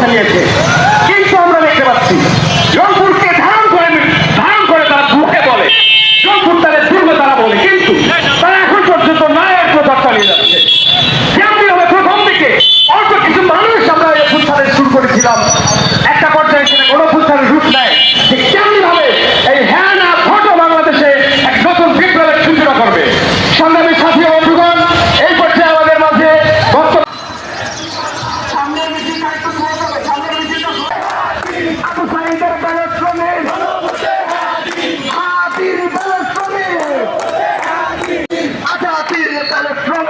চালিয়েছে। কিন্তু আমরা দেখতে পাচ্ছি জলপুরকে ধারণ করে ধারণ করে তারা মুখে বলে। জলপুর তাদের দুর্গ তারা বলে, কিন্তু তারা এখন পর্যন্ত নায়ক প্রচার চালিয়ে যাচ্ছে। যেমনি হবে প্রথম দিকে মানুষ আমরা এই শুরু করেছিলাম। একটা পর্যায়ে কোনো গণফুটসালের রূপ নেয়। যে কেন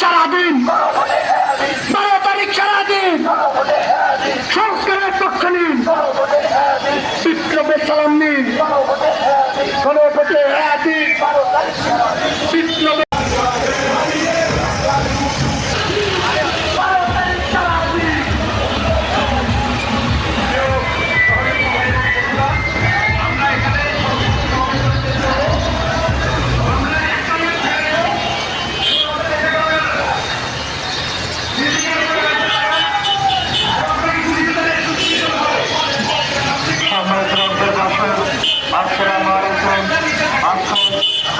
সারা সারাদিন। বারো তারিখ সারাদিন। সংস্কারের পক্ষ নিন। বিপ্লবের সালাম নিন। গণপতি বিপ্লবের